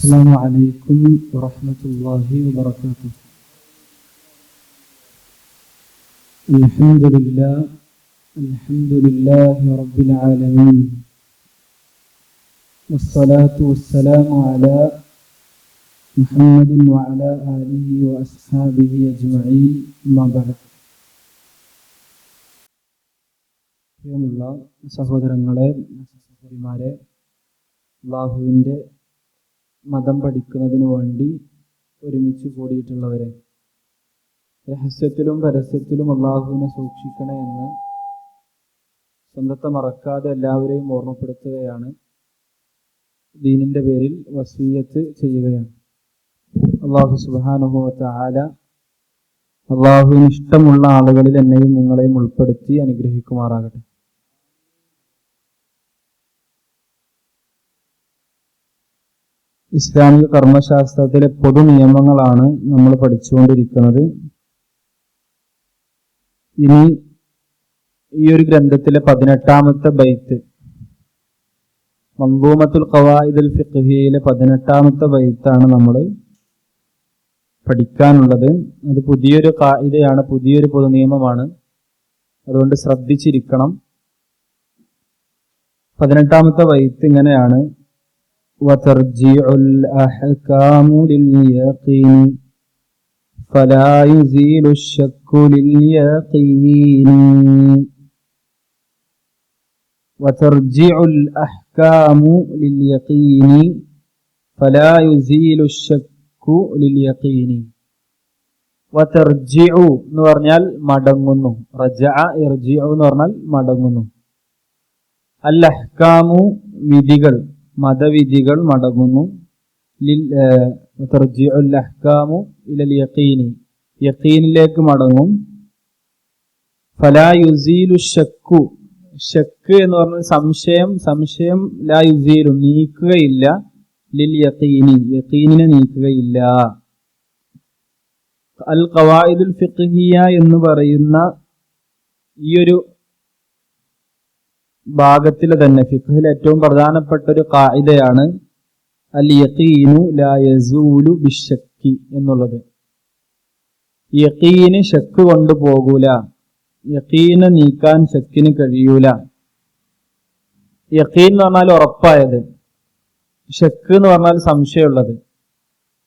السلام عليكم ورحمة الله وبركاته الحمد لله الحمد لله رب العالمين والصلاة والسلام على محمد وعلى آله وأصحابه أجمعين ما بعد പ്രിയമുള്ള സഹോദരങ്ങളെ സഹോദരിമാരെ അള്ളാഹുവിൻ്റെ മതം പഠിക്കുന്നതിന് വേണ്ടി ഒരുമിച്ച് കൂടിയിട്ടുള്ളവരെ. രഹസ്യത്തിലും പരസ്യത്തിലും അള്ളാഹുവിനെ സൂക്ഷിക്കണേ എന്ന് സ്വന്തത്തെ മറക്കാതെ എല്ലാവരെയും ഓർമ്മപ്പെടുത്തുകയാണ്. ദീനിന്റെ പേരിൽ വസീയത്ത് ചെയ്യുകയാണ്. അള്ളാഹു സുബാനുഭവത്തെ ആല അള്ളാഹുവിന് ഇഷ്ടമുള്ള ആളുകളിൽ എന്നെയും നിങ്ങളെയും ഉൾപ്പെടുത്തി അനുഗ്രഹിക്കുമാറാകട്ടെ. ഇസ്ലാമിക കർമ്മശാസ്ത്രത്തിലെ പൊതു നിയമങ്ങളാണ് നമ്മൾ പഠിച്ചുകൊണ്ടിരിക്കുന്നത്. ഇനി ഈ ഒരു ഗ്രന്ഥത്തിലെ പതിനെട്ടാമത്തെ ബൈത്ത് മങ്കൂമത്തുൽ ഖവായിദുൽ ഫിഖിയയിലെ പതിനെട്ടാമത്തെ ബൈത്താണ് നമ്മൾ പഠിക്കാനുള്ളത്. അത് പുതിയൊരു കായികയാണ് പുതിയൊരു പൊതു നിയമമാണ്. അതുകൊണ്ട് ശ്രദ്ധിച്ചിരിക്കണം. പതിനെട്ടാമത്തെ ബൈത്ത് ഇങ്ങനെയാണ്. وترجيع الأحكام لليقين فلا يزيل الشك لليقين وترجع الأحكام لليقين فلا يزيل الشك لليقين وترجع എന്ന് പറഞ്ഞാൽ മടങ്ങുന്നു റജ ഇർജിഉ എന്ന് പറഞ്ഞാൽ മടങ്ങുന്നു അൽ അഹ്കാമു വിധികൾ മതവിധികൾ മടങ്ങുന്നു. അഹ്കാമു ഇലൽ യഖീനി. യഖീനിലേക്ക് മടങ്ങും. ഫലാ യുസീലു ഷക്കു ഷക്ക് എന്ന് പറഞ്ഞാൽ സംശയം സംശയം ലാ യുസീലു നീക്കുകയില്ല. ലിൽ യക്കീനി യക്കീനിനെ നീക്കുകയില്ല. അൽ ഖവായിദുൽ ഫിഖ്ഹിയ എന്ന് പറയുന്ന ഈ ഒരു ഭാഗത്തിലെ തന്നെ ഫിഖിൽ ഏറ്റവും പ്രധാനപ്പെട്ട ഒരു കായിതയാണ് അൽ യഖീനു ലാ യസൂലു ബിഷക്കി എന്നുള്ളത്. യഖീന് ഷക്ക് കൊണ്ടുപോകൂല യക്കീന് നീക്കാൻ ഷക്കിന് കഴിയൂല. യഖീൻ എന്ന് പറഞ്ഞാൽ ഉറപ്പായത്. ഷക്ക് എന്ന് പറഞ്ഞാൽ സംശയമുള്ളത്.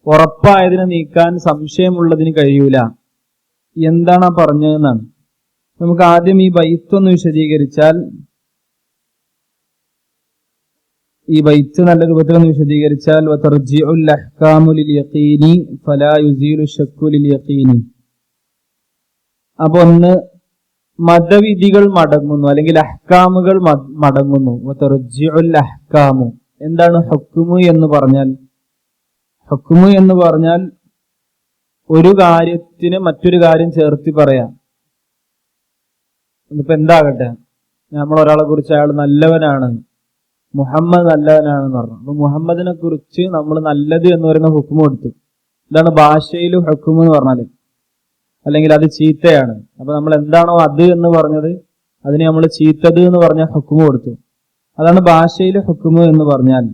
ഉറപ്പായതിനെ നീക്കാൻ സംശയമുള്ളതിന് കഴിയൂല. എന്താണ് പറഞ്ഞതെന്നാണ്. നമുക്ക് ആദ്യം ഈ ബൈത്തൊന്ന് വിശദീകരിച്ചാൽ ഈ ബൈത്ത് നല്ല രൂപത്തിൽ ഒന്ന് വിശദീകരിച്ചാൽ അപ്പൊ ഒന്ന് മതവിധികൾ മടങ്ങുന്നു അല്ലെങ്കിൽ അഹ്കാമുകൾ മടങ്ങുന്നു. അഹ്കാമു എന്താണ് ഹക്കുമു എന്ന് പറഞ്ഞാൽ? ഹക്കുമു എന്ന് പറഞ്ഞാൽ ഒരു കാര്യത്തിന് മറ്റൊരു കാര്യം ചേർത്തി പറയാം. ഇതിപ്പോ എന്താകട്ടെ? നമ്മൾ ഒരാളെ കുറിച്ച് അയാൾ നല്ലവനാണ്. മുഹമ്മദ് നല്ലവനാണെന്ന് പറഞ്ഞു. അപ്പൊ മുഹമ്മദിനെ കുറിച്ച് നമ്മൾ നല്ലത് എന്ന് പറയുന്ന ഹുക്കും കൊടുത്തു. ഇതാണ് ഭാഷയിൽ ഹുക്കും എന്ന് പറഞ്ഞാൽ. അല്ലെങ്കിൽ അത് ചീത്തയാണ്. അപ്പൊ നമ്മൾ എന്താണോ അത് എന്ന് പറഞ്ഞത് അതിനെ നമ്മൾ ചീത്തത് എന്ന് പറഞ്ഞ ഹുക്കും കൊടുത്തു. അതാണ് ഭാഷയിൽ ഹുക്കും എന്ന് പറഞ്ഞാൽ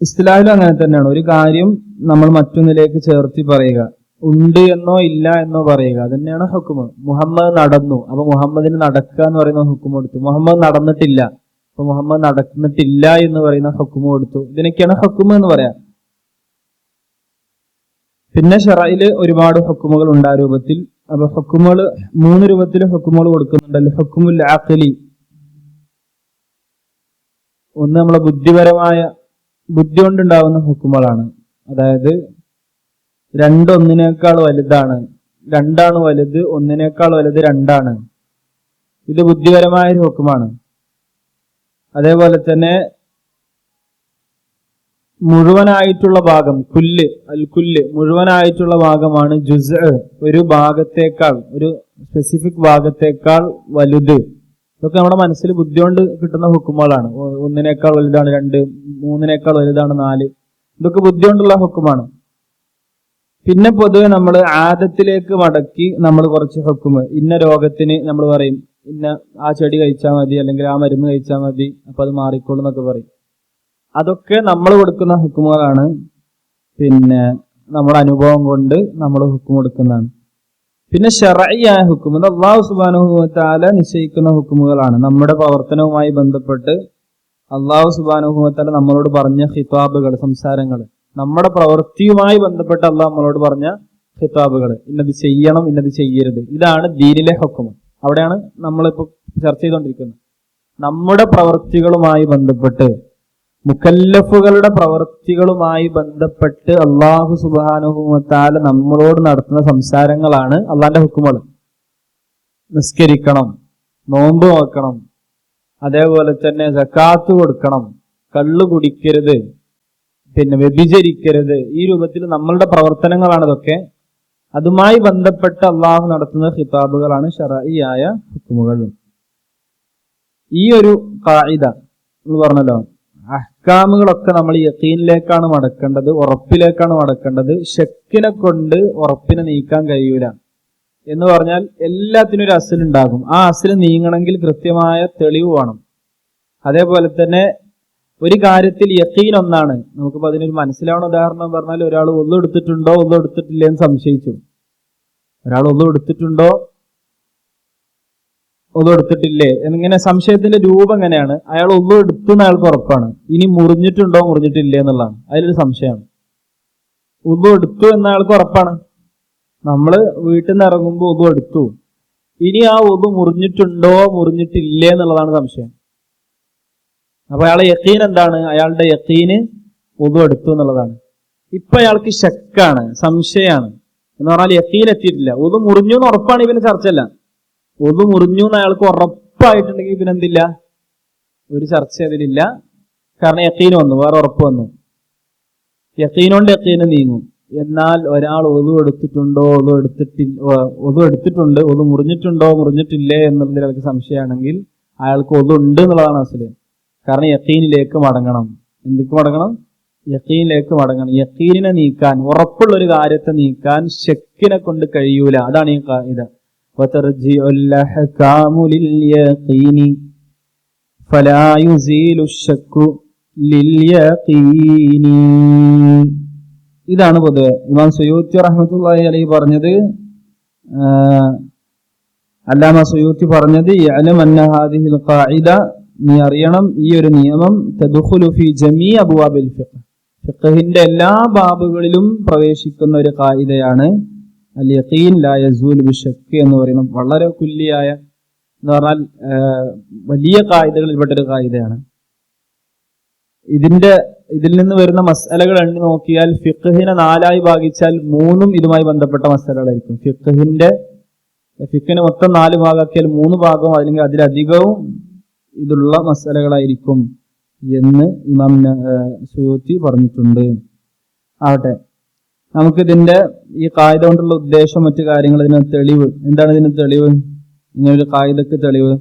ഇസ്ലാമിലും അങ്ങനെ തന്നെയാണ്. ഒരു കാര്യം നമ്മൾ മറ്റൊന്നിലേക്ക് ചേർത്തി പറയുക. ഉണ്ട് എന്നോ ഇല്ല എന്നോ പറയുക. അതന്നെയാണ് ഹുക്കുമ് മുഹമ്മദ് നടന്നു. അപ്പൊ മുഹമ്മദിന് നടക്കുക എന്ന് പറയുന്ന ഹുക്കും കൊടുത്തു. മുഹമ്മദ് നടന്നിട്ടില്ല. അപ്പൊ മുഹമ്മദ് നടന്നിട്ടില്ല എന്ന് പറയുന്ന ഹുക്കും കൊടുത്തു. ഇതിനൊക്കെയാണ് ഹുക്കുമ എന്ന് പറയാം. പിന്നെ ഷറയിൽ ഒരുപാട് ഹുക്കുമുകൾ ഉണ്ട് ആ രൂപത്തിൽ. അപ്പൊ ഹുക്കുമുകൾ മൂന്ന് രൂപത്തിൽ ഹുക്കുമുകൾ കൊടുക്കുന്നുണ്ടല്ലോ. ഹുക്കുമുൽ ആഖലി ഒന്ന് നമ്മളെ ബുദ്ധിപരമായ ബുദ്ധി കൊണ്ടുണ്ടാവുന്ന ഹുക്കുമുകളാണ് അതായത് രണ്ടൊന്നിനേക്കാൾ വലുതാണ്. രണ്ടാണ് വലുത് ഒന്നിനേക്കാൾ വലുത് രണ്ടാണ്. ഇത് ബുദ്ധിപരമായ ഒരു ഹുക്കുമാണ്. അതേപോലെ തന്നെ മുഴുവനായിട്ടുള്ള ഭാഗം കുല്ല് അൽ കുല്ല് മുഴുവനായിട്ടുള്ള ഭാഗമാണ് ജുസ് ഒരു ഭാഗത്തേക്കാൾ ഒരു സ്പെസിഫിക് ഭാഗത്തേക്കാൾ വലുത്. ഇതൊക്കെ നമ്മുടെ മനസ്സിൽ ബുദ്ധിയോണ്ട് കിട്ടുന്ന ഹുക്കുമുകളാണ് ഒന്നിനേക്കാൾ വലുതാണ് രണ്ട് മൂന്നിനേക്കാൾ വലുതാണ് നാല്. ഇതൊക്കെ ബുദ്ധി കൊണ്ടുള്ള ഹുക്കുമാണ്. പിന്നെ പൊതുവെ നമ്മൾ ആദത്തിലേക്ക് മടക്കി നമ്മൾ കുറച്ച് ഹുക്കുമ് ഇന്ന രോഗത്തിന് നമ്മൾ പറയും ഇന്ന ആ ചെടി കഴിച്ചാൽ മതി അല്ലെങ്കിൽ ആ മരുന്ന് കഴിച്ചാൽ മതി അപ്പൊ അത് മാറിക്കോളും എന്നൊക്കെ പറയും. അതൊക്കെ നമ്മൾ കൊടുക്കുന്ന ഹുക്കുമുകളാണ്. പിന്നെ നമ്മുടെ അനുഭവം കൊണ്ട് നമ്മൾ ഹുക്കും കൊടുക്കുന്നതാണ്. പിന്നെ ഷറയായ ഹുക്കും. അത് അള്ളാഹു സുബാനുഭവത്താല നിശ്ചയിക്കുന്ന ഹുക്കുമുകളാണ്. നമ്മുടെ പ്രവർത്തനവുമായി ബന്ധപ്പെട്ട് അള്ളാഹു സുബാനുഭവത്താല നമ്മളോട് പറഞ്ഞ ഹിതാബുകൾ സംസാരങ്ങൾ. നമ്മുടെ പ്രവൃത്തിയുമായി ബന്ധപ്പെട്ട് അള്ളാഹ് നമ്മളോട് പറഞ്ഞ ഹിതാബുകൾ ഇന്നത് ചെയ്യണം ഇന്നത് ചെയ്യരുത്. ഇതാണ് ദീനിലെ ഹക്കുമ അവിടെയാണ് നമ്മളിപ്പോ ചർച്ച ചെയ്തുകൊണ്ടിരിക്കുന്നത് നമ്മുടെ പ്രവൃത്തികളുമായി ബന്ധപ്പെട്ട് മുക്കല്ലഫുകളുടെ പ്രവൃത്തികളുമായി ബന്ധപ്പെട്ട് അള്ളാഹു സുബാനുഭവത്താൽ നമ്മളോട് നടത്തുന്ന സംസാരങ്ങളാണ് അള്ളാന്റെ ഹുക്കുമൾ. നിസ്കരിക്കണം നോമ്പ് നോക്കണം അതേപോലെ തന്നെ സക്കാത്ത് കൊടുക്കണം കള്ളു കുടിക്കരുത് പിന്നെ വ്യഭിചരിക്കരുത്. ഈ രൂപത്തിൽ നമ്മളുടെ പ്രവർത്തനങ്ങളാണ് ഇതൊക്കെ. അതുമായി ബന്ധപ്പെട്ട് അള്ളാഹു നടത്തുന്ന ഹിതാബുകളാണ് ഷറായിയായ ഹുക്കുമുകൾ ഈ ഒരു കായിത എന്ന് പറഞ്ഞല്ലോ അഹ്കാമുകളൊക്കെ നമ്മൾ യക്കീനിലേക്കാണ് മടക്കേണ്ടത് ഉറപ്പിലേക്കാണ് മടക്കേണ്ടത്. ഷെക്കിനെ കൊണ്ട് ഉറപ്പിനെ നീക്കാൻ കഴിയൂല. എന്ന് പറഞ്ഞാൽ എല്ലാത്തിനും ഒരു അസിൽ ഉണ്ടാകും. ആ അസിൽ നീങ്ങണമെങ്കിൽ കൃത്യമായ തെളിവ് വേണം. അതേപോലെ തന്നെ ഒരു കാര്യത്തിൽ യക്കീൻ ഒന്നാണ്. നമുക്കിപ്പോ അതിനൊരു മനസ്സിലാവുന്ന ഉദാഹരണം പറഞ്ഞാൽ ഒരാൾ ഒന്നും എടുത്തിട്ടുണ്ടോ ഒന്നും എടുത്തിട്ടില്ലേ എന്ന് സംശയിച്ചു. ഒരാൾ ഒന്നും എടുത്തിട്ടുണ്ടോ ഒന്നും എടുത്തിട്ടില്ലേ എന്നിങ്ങനെ സംശയത്തിന്റെ രൂപം എങ്ങനെയാണ്? അയാൾ ഒന്നും എടുത്തു എന്ന് അയാൾക്ക് ഉറപ്പാണ്. ഇനി മുറിഞ്ഞിട്ടുണ്ടോ മുറിഞ്ഞിട്ടില്ലേ എന്നുള്ളതാണ്. അതിലൊരു സംശയമാണ്. ഒന്നും എടുത്തു എന്ന അയാൾക്ക് ഉറപ്പാണ്. നമ്മൾ വീട്ടിൽ നിന്ന് ഇറങ്ങുമ്പോൾ ഒന്നും എടുത്തു. ഇനി ആ ഒതു മുറിഞ്ഞിട്ടുണ്ടോ മുറിഞ്ഞിട്ടില്ലേ എന്നുള്ളതാണ് സംശയം. അപ്പൊ അയാളെ യക്കീൻ എന്താണ്? അയാളുടെ യക്കീന് ഒതു എടുത്തു എന്നുള്ളതാണ്. ഇപ്പൊ അയാൾക്ക് ശക്കാണ് സംശയമാണ് എന്ന് പറഞ്ഞാൽ യക്കീൻ എത്തിയിട്ടില്ല. ഉത് മുറിഞ്ഞു എന്ന് ഉറപ്പാണ് ഇവന് ചർച്ചയല്ല. ഉത് മുറിഞ്ഞു എന്ന് അയാൾക്ക് ഉറപ്പായിട്ടുണ്ടെങ്കിൽ പിന്നെ എന്തില്ല? ഒരു ചർച്ച അതിലില്ല. കാരണം യക്കീൻ വന്നു വേറെ ഉറപ്പ് വന്നു. യക്കീനോണ്ട് യക്കീന് നീങ്ങും. എന്നാൽ ഒരാൾ ഒതു എടുത്തിട്ടുണ്ടോ ഒതു എടുത്തിട്ടില്ല ഒതു എടുത്തിട്ടുണ്ട് ഒതു മുറിഞ്ഞിട്ടുണ്ടോ മുറിഞ്ഞിട്ടില്ലേ എന്നുള്ളതിൽ അയാൾക്ക് സംശയമാണെങ്കിൽ അയാൾക്ക് ഒതുണ്ട് എന്നുള്ളതാണ് അസൽ. കാരണം യക്കീനിലേക്ക് മടങ്ങണം. എന്തൊക്കെ മടങ്ങണം? യക്കീനിലേക്ക് മടങ്ങണം. യക്കീനിനെ നീക്കാൻ ഉറപ്പുള്ള ഒരു കാര്യത്തെ നീക്കാൻ ശക്കിനെ കൊണ്ട് കഴിയൂല. അതാണ് ഈ ഇത് ഇതാണ് പൊതുവെ. ഇമാൻ സുയൂത്തി റഹ്മത്തുള്ളി അലി പറഞ്ഞത് അല്ലാമ സുയൂത്തി പറഞ്ഞത് നീ അറിയണം ഈ ഒരു നിയമം തെദുഹുലുഫി ജമീ അബുവാബിൽ ഫിഖ്. ഫിഖഹിന്റെ എല്ലാ ബാബുകളിലും പ്രവേശിക്കുന്ന ഒരു കായികയാണ് അൽ യഖീൻ ലാ യസൂൽ ബിഷക്ക് എന്ന് പറയുന്ന വളരെ കുല്ലിയായ എന്ന് പറഞ്ഞാൽ വലിയ കായികകളിൽപ്പെട്ടൊരു കായികയാണ് ഇതിന്റെ ഇതിൽ നിന്ന് വരുന്ന മസാലകൾ എണ്ണി നോക്കിയാൽ ഫിഖഹിനെ നാലായി ഭാഗിച്ചാൽ മൂന്നും ഇതുമായി ബന്ധപ്പെട്ട മസാലകളായിരിക്കും ഫിഖഹിന്റെ ഫിഖിന് മൊത്തം നാല് ഭാഗമാക്കിയാൽ മൂന്ന് ഭാഗവും അല്ലെങ്കിൽ അതിലധികവും ഇതുള്ള മസാലകളായിരിക്കും എന്ന് ഇമാം സുയോത്തി പറഞ്ഞിട്ടുണ്ട്. ആവട്ടെ. നമുക്കിതിന്റെ ഈ കായിക കൊണ്ടുള്ള ഉദ്ദേശം മറ്റു കാര്യങ്ങൾ ഇതിന് തെളിവ്. എന്താണ് ഇതിന് തെളിവ്? ഇങ്ങനെ ഒരു തെളിവ്.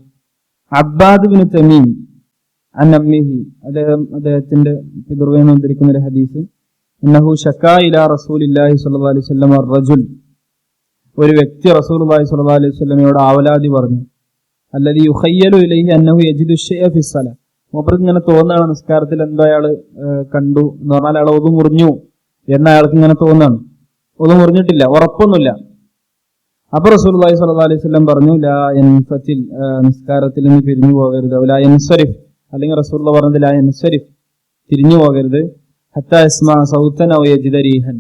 അബ്ബാദ് ബിന് തമീം അന്നമ്മിഹി. അദ്ദേഹം അദ്ദേഹത്തിന്റെ പിതൃവേന്ന് ഉദ്ധരിക്കുന്ന ഒരു ഹദീസ്. അന്നഹു ഷക്കാ ഇലാ റസൂലില്ലാഹി സ്വല്ലല്ലാഹി അലൈഹി വസല്ലം റജുൽ. ഒരു വ്യക്തി റസൂലുള്ളാഹി സ്വല്ലല്ലാഹി അലൈഹി വസല്ലമയോട് ആവലാതി പറഞ്ഞു. അല്ലതി യുഹയ്യലു ഇലൈഹി അന്നഹു യജിദു ഷൈഅ ഫിസ്സല മൂപ്പർക്ക് ഇങ്ങനെ തോന്നുകയാണ് നിസ്കാരത്തിൽ എന്തോ അയാൾ കണ്ടു എന്ന് പറഞ്ഞാൽ അയാൾ ഒതു മുറിഞ്ഞു എന്ന അയാൾക്ക് ഇങ്ങനെ തോന്നുകയാണ്. ഒതു മുറിഞ്ഞിട്ടില്ല ഉറപ്പൊന്നുമില്ല. അപ്പൊ റസൂലുള്ളാഹി സ്വല്ലല്ലാഹി അലൈഹി വസല്ലം പറഞ്ഞു ലാ യൻഫത്തിൽ നിസ്കാരത്തിൽ നിന്ന് പിരിഞ്ഞു പോകരുത്. ലാ എൻസരിഫ് അല്ലെങ്കിൽ റസൂൽ പറഞ്ഞത് ലാ എൻസരിഫ് തിരിഞ്ഞു പോകരുത്. ഹത്ത ഇസ്മാ സൗത്തൻ ഔ യജിദ റീഹൻ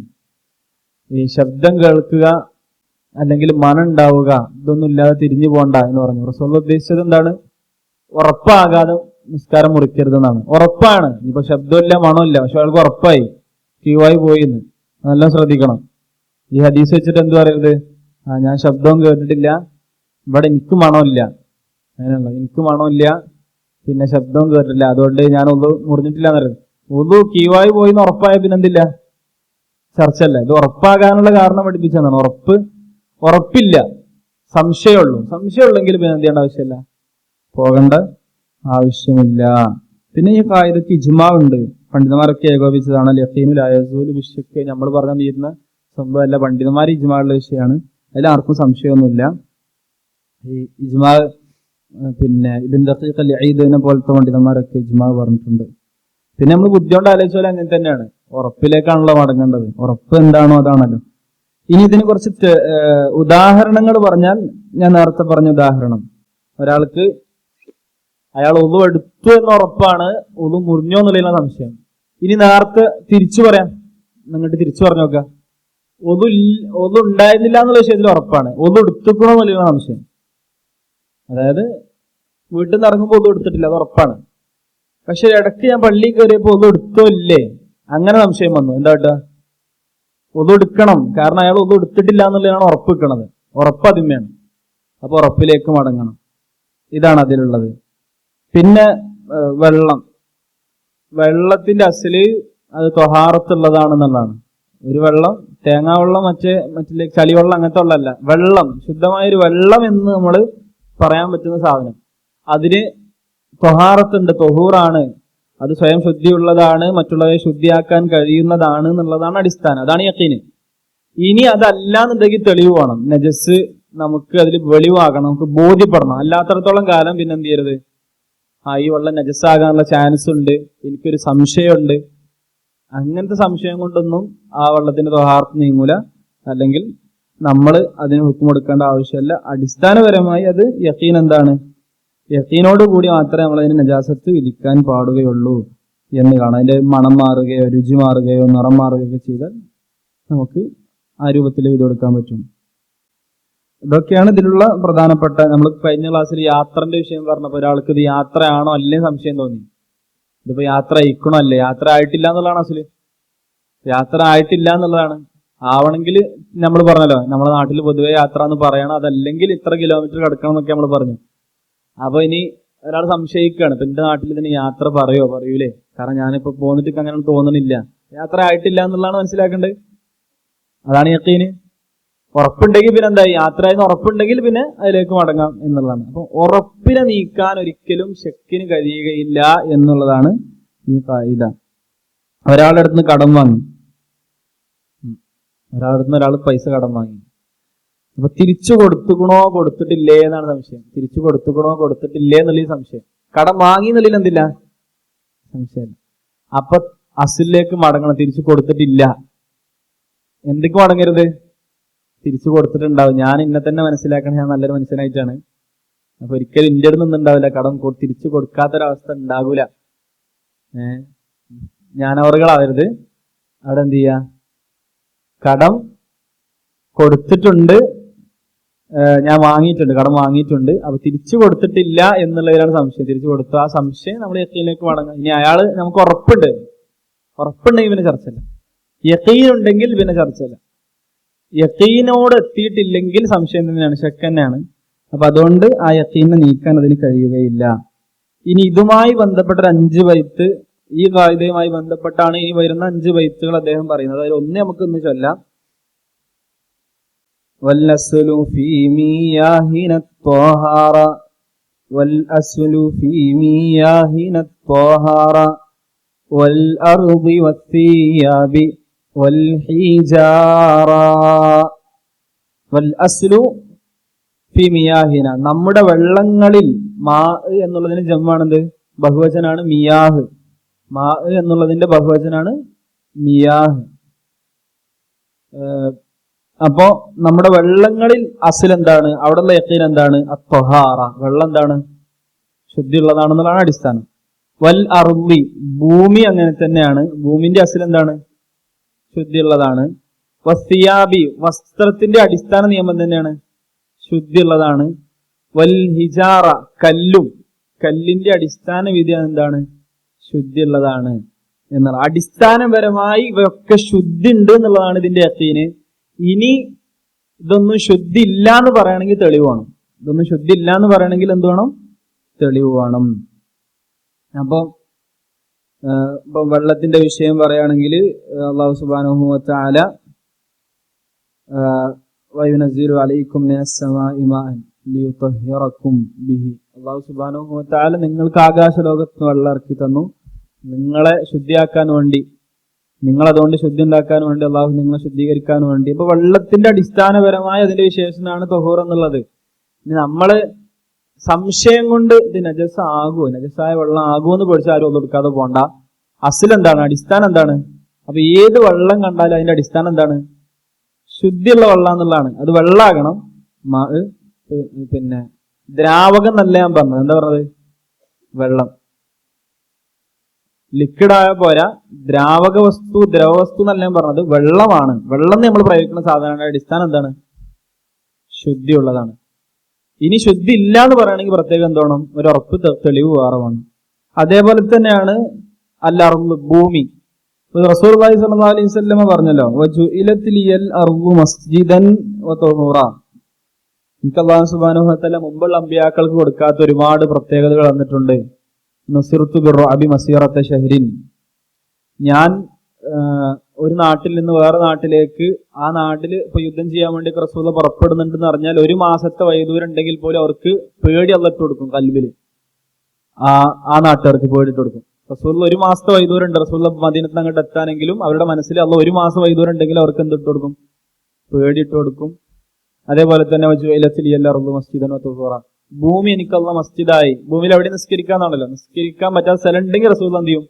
ഈ ശബ്ദം കേൾക്കുക അല്ലെങ്കിൽ മനം ഉണ്ടാവുക ഇതൊന്നും ഇല്ലാതെ തിരിഞ്ഞു പോകണ്ട എന്ന് പറഞ്ഞു. റസൂൽ ഉദ്ദേശിച്ചത് എന്താണ്? ഉറപ്പാകാതെ നിസ്കാരം മുറിക്കരുതെന്നാണ്. ഉറപ്പാണ്. ഇപ്പൊ ശബ്ദമില്ല മണമില്ല. പക്ഷെ അയാൾക്ക് ഉറപ്പായി. ക്യൂവായി പോയി എന്ന് നല്ല ശ്രദ്ധിക്കണം. ഈ ഹദീസ് വെച്ചിട്ട് എന്ത് പറയരുത്? ആ ഞാൻ ശബ്ദവും കേട്ടിട്ടില്ല. ഇവിടെ എനിക്ക് മണമില്ല. അങ്ങനെയുള്ള എനിക്ക് മണമില്ല. പിന്നെ ശബ്ദവും കേട്ടിട്ടില്ല. അതുകൊണ്ട് ഞാൻ ഒന്ന് മുറിഞ്ഞിട്ടില്ല എന്നറിയത് ഒന്ന് ക്യൂവായി പോയി എന്ന് ഉറപ്പായ പിന്നെന്തില്ല? ചർച്ചല്ല ഇത് ഉറപ്പാകാനുള്ള കാരണം പഠിപ്പിച്ചതാണ്. ഉറപ്പ് ഉറപ്പില്ല. സംശയമുള്ളൂ. സംശയമുള്ളെങ്കിൽ പിന്നെ എന്ത് ചെയ്യേണ്ട ആവശ്യമില്ല. പോകേണ്ട ആവശ്യമില്ല. പിന്നെ ഈ കായികക്ക് ഇജ്മാവുണ്ട്. പണ്ഡിതന്മാരൊക്കെ ഏകോപിച്ചതാണ് ലഫീനുൽ അയസൂൽ നമ്മൾ നമ്മൾ പറഞ്ഞിരുന്ന സംഭവമല്ല പണ്ഡിതന്മാർ ഇജ്മാവുള്ള വിഷയമാണ്. അതിൽ ആർക്കും സംശയമൊന്നുമില്ല. ഈ ഇജ്മാ പിന്നെ ഇബിൻ ദഖീഖ് അൽ ഈദിനെ പോലത്തെ പണ്ഡിതന്മാരൊക്കെ ഇജ്മാ പറഞ്ഞിട്ടുണ്ട്. പിന്നെ നമ്മൾ ബുദ്ധിമുട്ട് ആലോചിച്ചാലും അങ്ങനെ തന്നെയാണ്. ഉറപ്പിലേക്കാണല്ലോ മടങ്ങേണ്ടത്. ഉറപ്പ് എന്താണോ അതാണല്ലോ. ഇനി ഇതിന് കുറച്ച് ഉദാഹരണങ്ങൾ പറഞ്ഞാൽ ഞാൻ നേരത്തെ പറഞ്ഞ ഉദാഹരണം. ഒരാൾക്ക് അയാൾ ഒതു എടുത്തു എന്ന ഉറപ്പാണ് ഒതു മുറിഞ്ഞോ എന്നുള്ള സംശയം. ഇനി നേരത്തെ തിരിച്ചു പറയാം. നിങ്ങട്ട് തിരിച്ചു പറഞ്ഞു നോക്കുക. ഒതു ഒതു ഉണ്ടായിരുന്നില്ല എന്നുള്ള വിഷയത്തിൽ ഉറപ്പാണ്. ഒതു എടുത്തുക്കണോ എന്നുള്ള സംശയം. അതായത് വീട്ടിൽ നിന്ന് ഇറങ്ങുമ്പോൾ ഒതു എടുത്തിട്ടില്ല അത് ഉറപ്പാണ്. പക്ഷെ ഇടയ്ക്ക് ഞാൻ പള്ളിയിൽ കയറിയപ്പോൾ ഒതു എടുത്തോ ഇല്ലേ? അങ്ങനെ സംശയം വന്നു. എന്താ കേട്ടാ? ഒതു എടുക്കണം കാരണം അയാൾ ഒതു എടുത്തിട്ടില്ല എന്നുള്ളതാണ് ഉറപ്പ് വെക്കണത് ഉറപ്പ് അതിന്മയാണ് അപ്പൊ ഉറപ്പിലേക്ക് മടങ്ങണം. ഇതാണ് അതിലുള്ളത്. പിന്നെ വെള്ളം. വെള്ളത്തിന്റെ അസൽ അത് തൊഹാറത്തുള്ളതാണെന്നുള്ളതാണ്. ഒരു വെള്ളം തേങ്ങാ വെള്ളം മറ്റേ മറ്റേ ചളിവെള്ളം അങ്ങനത്തെ വെള്ളമല്ല വെള്ളം ശുദ്ധമായ ഒരു വെള്ളം എന്ന് നമ്മൾ പറയാൻ പറ്റുന്ന സാധനം. അതിന് തൊഹാറത്തുണ്ട് തൊഹൂറാണ്. അത് സ്വയം ശുദ്ധിയുള്ളതാണ് മറ്റുള്ളവരെ ശുദ്ധിയാക്കാൻ കഴിയുന്നതാണ് എന്നുള്ളതാണ് അടിസ്ഥാനം. അതാണ് യക്കീന്. ഇനി അതല്ല എന്നുണ്ടെങ്കിൽ തെളിവ് വേണം. നജസ് നമുക്ക് അതിൽ വെളിവാകണം നമുക്ക് ബോധ്യപ്പെടണം. അല്ലാത്തടത്തോളം കാലം പിന്നെ എന്ത് ചെയ്യരുത്? ആ ഈ വെള്ളം നജസ്സാകാനുള്ള ചാൻസ് ഉണ്ട് എനിക്കൊരു സംശയമുണ്ട്. അങ്ങനത്തെ സംശയം കൊണ്ടൊന്നും ആ വെള്ളത്തിന്റെ തൊഹാർത്ത് നീങ്ങൂല. അല്ലെങ്കിൽ നമ്മൾ അതിന് ഹുക്കും കൊടുക്കേണ്ട ആവശ്യമില്ല. അടിസ്ഥാനപരമായി അത് യക്കീൻ എന്താണ്? യക്കീനോട് കൂടി മാത്രമേ നമ്മൾ അതിന് നജാസത്ത് വിധിക്കാൻ പാടുകയുള്ളൂ എന്ന് കാണാം. അതിന്റെ മണം മാറുകയോ രുചി മാറുകയോ നിറം മാറുകയോ ചെയ്താൽ നമുക്ക് ആ രൂപത്തിൽ ഇത് കൊടുക്കാൻ പറ്റും. ഇതൊക്കെയാണ് ഇതിലുള്ള പ്രധാനപ്പെട്ട നമ്മൾ കഴിഞ്ഞ ക്ലാസ്സിൽ യാത്രന്റെ വിഷയം പറഞ്ഞപ്പോൾ ഒരാൾക്ക് ഇത് യാത്രയാണോ അല്ലേ സംശയം തോന്നി. ഇതിപ്പോ യാത്ര അയക്കണോ അല്ലേ യാത്ര ആയിട്ടില്ല എന്നുള്ളതാണ് അസൽ. യാത്ര ആയിട്ടില്ല എന്നുള്ളതാണ്. ആവണമെങ്കിൽ നമ്മൾ പറഞ്ഞല്ലോ നമ്മുടെ നാട്ടിൽ പൊതുവെ യാത്ര എന്ന് പറയണം. അതല്ലെങ്കിൽ ഇത്ര കിലോമീറ്റർ കിടക്കണം എന്നൊക്കെ നമ്മൾ പറഞ്ഞു. അപ്പൊ ഇനി ഒരാൾ സംശയിക്കുകയാണ്. ഇപ്പൊ എന്റെ നാട്ടിൽ ഇതിന് യാത്ര പറയോ? പറയൂലേ. കാരണം ഞാനിപ്പോ പോന്നിട്ട് അങ്ങനെ തോന്നണില്ല. യാത്ര ആയിട്ടില്ല എന്നുള്ളതാണ് മനസ്സിലാക്കേണ്ടത്. അതാണ് യക്കീന്. ഉറപ്പുണ്ടെങ്കിൽ പിന്നെ എന്തായി? യാത്ര എന്ന് ഉറപ്പുണ്ടെങ്കിൽ പിന്നെ അതിലേക്ക് മടങ്ങാം എന്നുള്ളതാണ്. അപ്പൊ ഉറപ്പിനെ നീക്കാൻ ഒരിക്കലും ശക്കിന് കഴിയുകയില്ല എന്നുള്ളതാണ് ഈ കായിക. ഒരാളുടെ അടുത്ത് നിന്ന് കടം വാങ്ങി. ഒരാളുടെ അടുത്ത് നിന്ന് ഒരാൾ പൈസ കടം വാങ്ങി. അപ്പൊ തിരിച്ചു കൊടുത്തുക്കണോ കൊടുത്തിട്ടില്ലേ എന്നാണ് സംശയം. തിരിച്ചു കൊടുത്തുക്കണോ കൊടുത്തിട്ടില്ലേ എന്നുള്ള സംശയം. കടം വാങ്ങി എന്നുള്ളിൽ എന്തില്ല? സംശയം അപ്പൊ അസിലേക്ക് മടങ്ങണം. തിരിച്ചു കൊടുത്തിട്ടില്ല. എന്തൊക്കെ മടങ്ങരുത്? തിരിച്ചു കൊടുത്തിട്ടുണ്ടാവും. ഞാൻ ഇന്നെ തന്നെ മനസ്സിലാക്കണം. ഞാൻ നല്ലൊരു മനുഷ്യനായിട്ടാണ്. അപ്പൊ ഒരിക്കലും ഇന്റെ നിന്നുണ്ടാവില്ല കടം തിരിച്ചു കൊടുക്കാത്തൊരവസ്ഥ ഉണ്ടാകൂല. ഏ? ഞാനവറുകളാവരുത് അവിടെ എന്ത് ചെയ്യാ? കടം കൊടുത്തിട്ടുണ്ട്. ഞാൻ വാങ്ങിയിട്ടുണ്ട് കടം വാങ്ങിയിട്ടുണ്ട്. അപ്പൊ തിരിച്ചു കൊടുത്തിട്ടില്ല എന്നുള്ളതിലാണ് സംശയം. തിരിച്ചു കൊടുത്തു. ആ സംശയം നമ്മൾ യക്കീനിലേക്ക് മടങ്ങും. ഇനി അയാൾ നമുക്ക് ഉറപ്പുണ്ട്. ഉറപ്പുണ്ടെങ്കിൽ പിന്നെ ചർച്ചയില്ല. യക്കീൻ ഉണ്ടെങ്കിൽ പിന്നെ ചർച്ചയില്ല. യക്കീനോട് എത്തിയിട്ടില്ലെങ്കിൽ സംശയം തന്നെയാണ് ശക്ക് തന്നെയാണ്. അപ്പൊ അതുകൊണ്ട് ആ യക്കീനെ നീക്കാൻ അതിന് കഴിയുകയില്ല. ഇനി ഇതുമായി ബന്ധപ്പെട്ട ഒരു അഞ്ച് വൈത്ത് ഈ കായികയുമായി ബന്ധപ്പെട്ടാണ് ഇനി വരുന്ന അഞ്ച് വൈത്തുകൾ അദ്ദേഹം പറയുന്നത്. അതിൽ ഒന്ന് നമുക്ക് ഒന്ന് ചൊല്ലാം. والأصل في مياهنا الطهارة والأصل في مياهنا الطهارة والأرض والثياب والحجارة والأصل في മിയാഹിന നമ്മുടെ വെള്ളങ്ങളിൽ മാ എന്നുള്ളതിന് ജമ്മാണെന്ത് ബഹുവചനാണ് മിയാഹ് മാ എന്നുള്ളതിന്റെ ബഹുവചനാണ് മിയാഹ് ഏഹ് അപ്പോ നമ്മുടെ വെള്ളങ്ങളിൽ അസിൽ എന്താണ്? അവിടെയുള്ള യക്കീൻ എന്താണ്? അത്തൊഹാറ. വെള്ളം എന്താണ്? ശുദ്ധിയുള്ളതാണെന്നുള്ളതാണ് അടിസ്ഥാനം. വൽ അറുബി ഭൂമി അങ്ങനെ തന്നെയാണ്. ഭൂമിന്റെ അസിൽ എന്താണ്? ശുദ്ധിയുള്ളതാണ്. വസ്തിയാബി. വസ്ത്രത്തിന്റെ അടിസ്ഥാന നിയമം തന്നെയാണ്. ശുദ്ധിയുള്ളതാണ്. വൽ ഹിജാറ. കല്ലും. കല്ലിന്റെ അടിസ്ഥാന വിധി എന്താണ്? ശുദ്ധിയുള്ളതാണ്. എന്നുള്ള അടിസ്ഥാനപരമായി ഇവയൊക്കെ ശുദ്ധി ഉണ്ട് എന്നുള്ളതാണ് ഇതിന്റെ യക്കീന്. ഇനി ഇതൊന്നും ശുദ്ധി ഇല്ല എന്ന് പറയണമെങ്കിൽ തെളിവ് വേണം. ഇതൊന്നും ശുദ്ധി ഇല്ല എന്ന് പറയണമെങ്കിൽ എന്ത് വേണം? തെളിവ് വേണം. അപ്പൊ ഇപ്പം വെള്ളത്തിന്റെ വിഷയം പറയുകയാണെങ്കിൽ അള്ളാഹു സുബാനുഹു താല വയുനസിലു അലൈക്കും ബിഹി. അള്ളാഹു സുബാനുഹു താല നിങ്ങൾക്ക് ആകാശ ലോകത്ത് വെള്ളം ഇറക്കി തന്നു. നിങ്ങളെ ശുദ്ധിയാക്കാൻ വേണ്ടി നിങ്ങൾ അതുകൊണ്ട് ശുദ്ധി ഉണ്ടാക്കാൻ വേണ്ടി അള്ളാഹു നിങ്ങളെ ശുദ്ധീകരിക്കാൻ വേണ്ടി. ഇപ്പൊ വെള്ളത്തിന്റെ അടിസ്ഥാനപരമായ അതിന്റെ വിശേഷനാണ് തൊഹൂർ എന്നുള്ളത്. ഇനി നമ്മൾ സംശയം കൊണ്ട് ഇത് നജസ് ആകുമോ നജസായ വെള്ളം ആകുമോ എന്ന് പഠിച്ചാൽ ആരും ഒന്നും എടുക്കാതെ പോണ്ട. അസിൽ എന്താണ്? അടിസ്ഥാനം എന്താണ്? അപ്പൊ ഏത് വെള്ളം കണ്ടാലും അതിന്റെ അടിസ്ഥാനം എന്താണ്? ശുദ്ധിയുള്ള വെള്ളം എന്നുള്ളതാണ്. അത് വെള്ളമാകണം പിന്നെ ദ്രാവകം നല്ല ഞാൻ പറഞ്ഞത്. എന്താ പറഞ്ഞത്? വെള്ളം. ലിക്വിഡായ പോരാ. ദ്രാവക വസ്തു ദ്രവവസ്തു എന്നല്ല ഞാൻ പറഞ്ഞത്. വെള്ളമാണ്. വെള്ളം നമ്മൾ പ്രയോഗിക്കുന്ന സാധാരണ അടിസ്ഥാനം എന്താണ്? ശുദ്ധിയുള്ളതാണ്. ഇനി ശുദ്ധി ഇല്ല എന്ന് പറയുകയാണെങ്കിൽ പ്രത്യേകം എന്തോണം? ഒരു ഉറപ്പ് തെളിവ് വേറെ വേണം അതേപോലെ തന്നെയാണ് അല്ലറു ഭൂമി. റസൂർ അലൈഹി വസല്ലമ പറഞ്ഞല്ലോ വജുഇലത്ത് ലിയൽ മസ്ജിദൻ എനിക്ക് അള്ളാഹു സുബ്ഹാനഹു വതആല മുമ്പുള്ള അമ്പിയാക്കൾക്ക് കൊടുക്കാത്ത ഒരുപാട് പ്രത്യേകതകൾ വന്നിട്ടുണ്ട്. നുസിർത്തു ബിർറഅബി മസീറത്ത ഷഹരിൻ. ഞാൻ ഒരു നാട്ടിൽ നിന്ന് വേറെ നാട്ടിലേക്ക് ആ നാട്ടിൽ ഇപ്പൊ യുദ്ധം ചെയ്യാൻ വേണ്ടി റസൂല പുറപ്പെടുന്നുണ്ടെന്ന് അറിഞ്ഞാൽ ഒരു മാസത്തെ വൈദൂരം ഉണ്ടെങ്കിൽ പോലും അവർക്ക് പേടി അള്ളട്ട് കൊടുക്കും കല്ലുവിൽ ആ ആ നാട്ടുകാർക്ക് പേടിട്ട് കൊടുക്കും. റസൂലിൽ ഒരു മാസത്തെ വൈദൂരം ഉണ്ട് റസൂല മദീനത്ത് അങ്ങോട്ട് എത്താനെങ്കിലും അവരുടെ മനസ്സിൽ അള്ള ഒരു മാസം വൈദൂരം ഉണ്ടെങ്കിൽ അവർക്ക് എന്തിട്ട് കൊടുക്കും? പേടിയിട്ട് കൊടുക്കും. അതേപോലെ തന്നെ മസ്ജിദ് ഭൂമി എനിക്കുള്ള മസ്ജിദായി. ഭൂമിയിൽ എവിടെ നിസ്കരിക്കാന്നാണല്ലോ. നിസ്കരിക്കാൻ പറ്റാത്ത സ്ഥലം ഉണ്ടെങ്കിൽ റസൂൽ എന്ത് ചെയ്യും?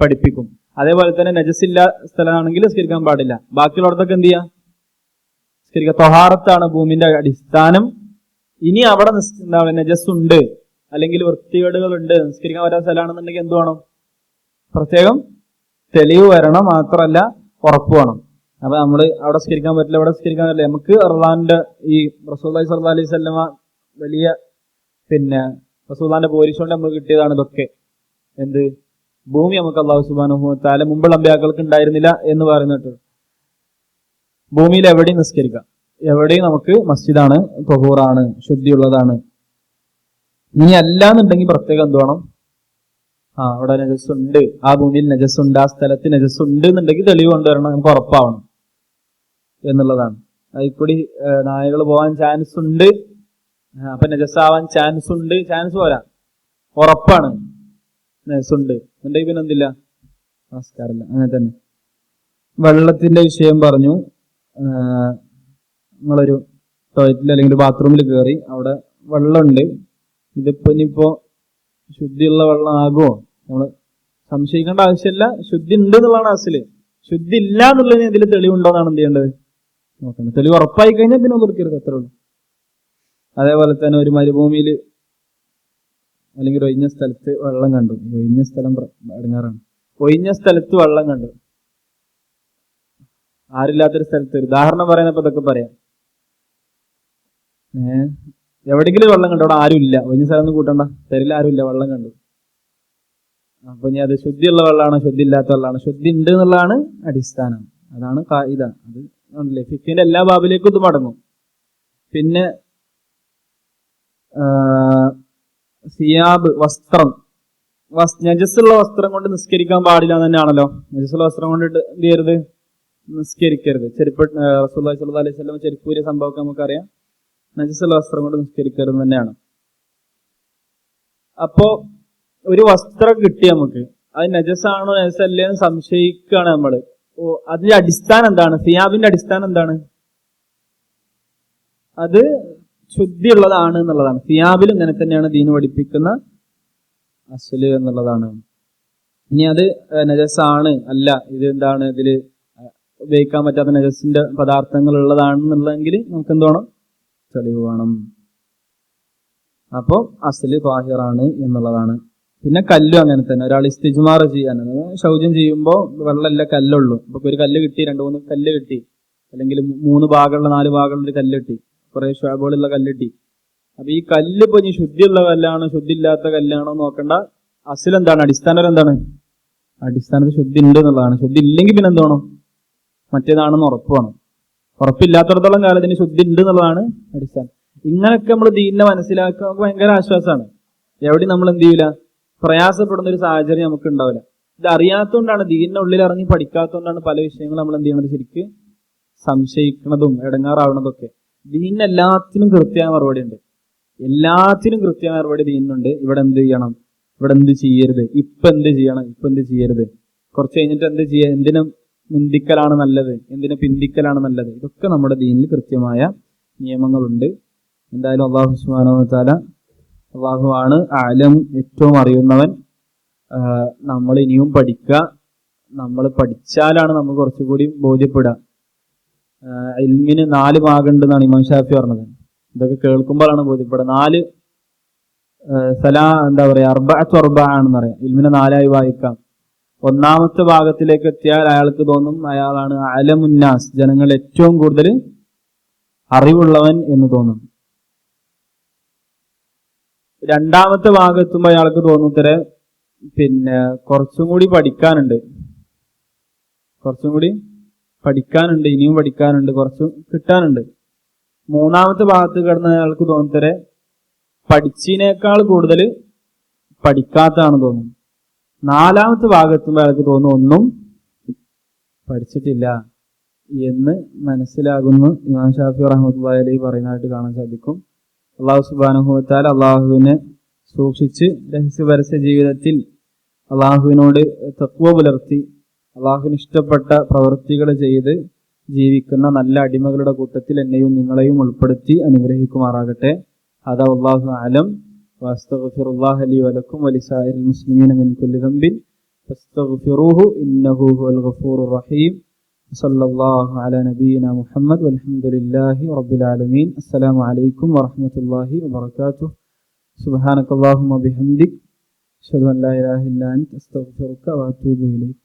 പഠിപ്പിക്കും. അതേപോലെ തന്നെ നജസില്ല സ്ഥലമാണെങ്കിൽ നിസ്കരിക്കാൻ പാടില്ല. ബാക്കിയുള്ളടത്തൊക്കെ എന്ത് ചെയ്യാം? നിസ്കരിക്കുക തൊഹാറത്താണ് ഭൂമിന്റെ അടിസ്ഥാനം. ഇനി അവിടെ നിസ്- എന്താ പറയുക നജസ് ഉണ്ട് അല്ലെങ്കിൽ വൃത്തികേടുകൾ ഉണ്ട് നിസ്കരിക്കാൻ പറ്റാത്ത സ്ഥലമാണെന്നുണ്ടെങ്കിൽ എന്ത് വേണം? പ്രത്യേകം തെളിവ് വരണം മാത്രമല്ല ഉറപ്പ് വേണം. അപ്പൊ നമ്മൾ അവിടെ സ്കരിക്കാൻ പറ്റില്ല അവിടെ സ്കരിക്കാൻ പറ്റില്ല. നമുക്ക് റഹ്ലാന്റെ ഈ റസൂൽ അലൈഹി സ്വല്ലാ അലൈഹി സ്വല്ലമ വലിയ പിന്നെ റസൂദാന്റെ പോരിശ് നമുക്ക് കിട്ടിയതാണ് ഇതൊക്കെ. എന്ത്? ഭൂമി നമുക്ക് അള്ളാഹു സുബാനുഹു താല മുമ്പുള്ള അമ്പ്യാക്കൾക്ക് ഉണ്ടായിരുന്നില്ല എന്ന് പറയുന്നിട്ട് ഭൂമിയിൽ എവിടെയും നിസ്കരിക്കാം. എവിടെയും നമുക്ക് മസ്ജിദാണ് തൊഹൂറാണ് ശുദ്ധിയുള്ളതാണ്. ഇനി അല്ലാന്നുണ്ടെങ്കിൽ പ്രത്യേകം എന്ത് വേണം? ആ അവിടെ നജസ് ഉണ്ട് ആ ഭൂമിയിൽ നജസ് ഉണ്ട് ആ സ്ഥലത്ത് നജസ് ഉണ്ട് എന്നുണ്ടെങ്കിൽ തെളിവ് കൊണ്ടുവരണം നമുക്ക് ഉറപ്പാവണം. എന്നുള്ളതാണ്. അതിൽ കൂടി നായകൾ പോകാൻ ചാൻസ് ഉണ്ട് അപ്പൊ നജസ്സാവാൻ ചാൻസ് ഉണ്ട്. ചാൻസ് പോരാ. ഉറപ്പാണ്. നജസ്സുണ്ട് എന്നുണ്ടെങ്കിൽ പിന്നെ എന്തില്ല? നമസ്കാരമില്ല അങ്ങനെ തന്നെ. വെള്ളത്തിന്റെ വിഷയം പറഞ്ഞു. നിങ്ങളൊരു ടോയ്ലറ്റിൽ അല്ലെങ്കിൽ ബാത്റൂമിൽ കയറി അവിടെ വെള്ളമുണ്ട്. ഇതിപ്പോ ഇനിയിപ്പോ ശുദ്ധിയുള്ള വെള്ളം ആകുമോ? നമ്മൾ സംശയിക്കേണ്ട ആവശ്യമില്ല. ശുദ്ധി ഉണ്ട് എന്നുള്ളതാണ് അസൽ. ശുദ്ധി ഇല്ല എന്നുള്ളതിന് ഇതിൽ തെളിവുണ്ടോ എന്നാണ് എന്ത് ചെയ്യേണ്ടത്? നോക്കണം. തെളിവ് ഉറപ്പായി കഴിഞ്ഞാൽ പിന്നെ കൊടുക്കരുത്. അത്രേ ഉള്ളൂ. അതേപോലെ തന്നെ ഒരു മരുഭൂമിയിൽ അല്ലെങ്കിൽ ഒഴിഞ്ഞ സ്ഥലത്ത് വെള്ളം കണ്ടു. ഒഴിഞ്ഞ സ്ഥലം അടങ്ങാറാണ്. ഒഴിഞ്ഞ സ്ഥലത്ത് വെള്ളം കണ്ടു. ആരില്ലാത്തൊരു സ്ഥലത്ത് ഉദാഹരണം പറയുന്നപ്പോ ഇതൊക്കെ പറയാം. ഏ? എവിടെയെങ്കിലും വെള്ളം കണ്ടു. അവിടെ ആരും ഇല്ല. ഒഴിഞ്ഞ സ്ഥലം ഒന്നും കൂട്ടണ്ട. തരില്ല ആരും ഇല്ല. വെള്ളം കണ്ടു. അപ്പൊ ഇനി അത് ശുദ്ധിയുള്ള വെള്ളമാണ് ശുദ്ധി ഇല്ലാത്ത വെള്ളമാണ് ശുദ്ധി ഉണ്ട് എന്നുള്ളതാണ് അടിസ്ഥാനം. അതാണ് കായിക അത് ഫിക്കിന്റെ എല്ലാ ബാബിലേക്കും ഇത് മടങ്ങും. പിന്നെ സിയാബ് വസ്ത്രം. വസ് നജസ്സുള്ള വസ്ത്രം കൊണ്ട് നിസ്കരിക്കാൻ പാടില്ല തന്നെയാണല്ലോ നജസ്സുള്ള വസ്ത്രം കൊണ്ടിട്ട് എന്ത് ചെയ്യരുത്? നിസ്കരിക്കരുത്. ചെരുപ്പ് റസൂല്ലാ സ്വല്ലല്ലാഹി അലൈഹി വസല്ലം ചെരുപ്പൂരിയ സംഭവമൊക്കെ നമുക്കറിയാം. നജസ്സുള്ള വസ്ത്രം കൊണ്ട് നിസ്കരിക്കരുത് തന്നെയാണ്. അപ്പോ ഒരു വസ്ത്രം കിട്ടി നമുക്ക് അത് നജസ്സാണോ നജസ്സല്ലേ എന്ന് സംശയിക്കുകയാണ് നമ്മൾ ഓ അതിന്റെ അടിസ്ഥാനം എന്താണ്? സിയാബിന്റെ അടിസ്ഥാനം എന്താണ്? അത് ശുദ്ധിയുള്ളതാണ് എന്നുള്ളതാണ്. സിയാബിലും ഇങ്ങനെ തന്നെയാണ് ദീന് പഠിപ്പിക്കുന്ന അസൽ എന്നുള്ളതാണ്. ഇനി അത് നജസാണ്. അല്ല ഇത് എന്താണ് ഇതിൽ ഉപയോഗിക്കാൻ പറ്റാത്ത നജസിന്റെ പദാർത്ഥങ്ങൾ ഉള്ളതാണെന്നുള്ളതെങ്കിൽ നമുക്ക് എന്തോണം തെളിവ് വേണം. അപ്പോൾ അസൽ ബാഹിറാണ് എന്നുള്ളതാണ്. പിന്നെ കല്ലും അങ്ങനെ തന്നെ. ഒരാൾ ഇസ്തിജ്മാർ ചെയ്യാൻ. ശൗചം ചെയ്യുമ്പോൾ വെള്ളമല്ല കല്ലുള്ളൂ. അപ്പൊ ഒരു കല്ല് കിട്ടി രണ്ട് മൂന്ന് കല്ല് കിട്ടി. അല്ലെങ്കിൽ മൂന്ന് ഭാഗമുള്ള നാല് ഭാഗമുള്ള ഒരു കല്ല് കിട്ടി. കുറെ ഷാബുകളുള്ള കല്ലിട്ടി. അപ്പൊ ഈ കല്ല് ഇപ്പൊ ഇനി ശുദ്ധിയുള്ള കല്ലാണോ? ശുദ്ധി ഇല്ലാത്ത കല്ലാണോ നോക്കണ്ട. അസിലെന്താണ് അടിസ്ഥാനം എന്താണ്? അടിസ്ഥാനത്തിൽ ശുദ്ധി ഉണ്ട് എന്നുള്ളതാണ്. ശുദ്ധി ഇല്ലെങ്കിൽ പിന്നെ എന്ത് വേണം? മറ്റേതാണെന്ന് ഉറപ്പ് വേണം. ഉറപ്പില്ലാത്തടത്തോളം കാലത്തിന് ശുദ്ധി ഉണ്ട് എന്നുള്ളതാണ് അടിസ്ഥാനം. ഇങ്ങനെയൊക്കെ നമ്മൾ ദീനിനെ മനസ്സിലാക്കാൻ ഭയങ്കര ആശ്വാസമാണ് എവിടെ നമ്മൾ എന്ത് ചെയ്യൂല? പ്രയാസപ്പെടുന്ന ഒരു സാഹചര്യം നമുക്ക് ഉണ്ടാവില്ല. ഇത് അറിയാത്തതുകൊണ്ടാണ് ദീനിന്റെ ഉള്ളിൽ ഇറങ്ങി പഠിക്കാത്തതുകൊണ്ടാണ് പല വിഷയങ്ങളും നമ്മൾ എന്ത് ചെയ്യണത് ശരിക്ക് സംശയിക്കുന്നതും ഇടങ്ങാറാവുന്നതൊക്കെ ദീനിന് എല്ലാത്തിനും കൃത്യമായ മറുപടി ഉണ്ട്. എല്ലാത്തിനും കൃത്യമായ മറുപടി ദീനുണ്ട് ഇവിടെ എന്ത് ചെയ്യണം? ഇവിടെ എന്ത് ചെയ്യരുത്? ഇപ്പൊ എന്ത് ചെയ്യണം? ഇപ്പൊ എന്ത് ചെയ്യരുത്? കുറച്ച് കഴിഞ്ഞിട്ട് എന്ത് ചെയ്യുക എന്തിനു മുന്തിക്കലാണ് നല്ലത്? എന്തിനു പിന്തിക്കലാണ് നല്ലത്? ഇതൊക്കെ നമ്മുടെ ദീനിൽ കൃത്യമായ നിയമങ്ങളുണ്ട്. എന്തായാലും അള്ളാഹു സുബ്ഹാനഹു വ തആല അള്ളാഹു ആണ് ആലം ഏറ്റവും അറിയുന്നവൻ. നമ്മൾ ഇനിയും പഠിക്കുക നമ്മൾ പഠിച്ചാലാണ് നമുക്ക് കുറച്ചുകൂടി ബോധ്യപ്പെടുക. ഇൽമിന് നാല് ഭാഗമുണ്ടെന്നാണ് ഇമാം ഷാഫി പറഞ്ഞത്. ഇതൊക്കെ കേൾക്കുമ്പോഴാണ് ബോധ്യപ്പെടുക നാല് സലാ എന്താ പറയാ അർബഅത്ത് അർബ ആണെന്ന് പറയാം. ഇൽമിനെ നാലായി വായിക്കാം. ഒന്നാമത്തെ ഭാഗത്തിലേക്ക് എത്തിയാൽ അയാൾക്ക് തോന്നും അയാളാണ് അലമുന്നാസ് ജനങ്ങൾ ഏറ്റവും കൂടുതൽ അറിവുള്ളവൻ എന്ന് തോന്നും. രണ്ടാമത്തെ ഭാഗത്തുമ്പോൾ അയാൾക്ക് തോന്നുത്തര പിന്നെ കുറച്ചും കൂടി പഠിക്കാനുണ്ട്. കുറച്ചും കൂടി പഠിക്കാനുണ്ട് ഇനിയും പഠിക്കാനുണ്ട് കുറച്ച് കിട്ടാനുണ്ട്. മൂന്നാമത്തെ ഭാഗത്ത് കിടന്ന അയാൾക്ക് തോന്നത്തരെ പഠിച്ചതിനേക്കാൾ കൂടുതൽ പഠിക്കാത്തതാണ് തോന്നുന്നത് നാലാമത്തെ ഭാഗത്തുമ്പോൾ അയാൾക്ക് തോന്നുന്നു ഒന്നും പഠിച്ചിട്ടില്ല എന്ന് മനസ്സിലാകുന്നു ഇമാം ഷാഫി റഹ്മത്തുള്ളി അലി പറയുന്നതായിട്ട് കാണാൻ സാധിക്കും. അള്ളാഹു സുബാനുഭവത്താൽ അള്ളാഹുവിനെ സൂക്ഷിച്ച് രഹസ്യപരസ്യ ജീവിതത്തിൽ അള്ളാഹുവിനോട് തത്വ പുലർത്തി അള്ളാഹുവിന് ഇഷ്ടപ്പെട്ട പ്രവൃത്തികൾ ചെയ്ത് ജീവിക്കുന്ന നല്ല അടിമകളുടെ കൂട്ടത്തിൽ എന്നെയും നിങ്ങളെയും ഉൾപ്പെടുത്തി അനുഗ്രഹിക്കുമാറാകട്ടെ هذا والله أعلم وأستغفر الله لي ولكم ولسائر المسلمين من كل ذنب فاستغفروه إنه هو الغفور الرحيم صلى الله على نبينا محمد والحمد لله رب العالمين السلام عليكم ورحمة الله وبركاته سبحانك اللهم وبحمدك أشهد أن لا إله إلا أنت أستغفرك وأتوب إليك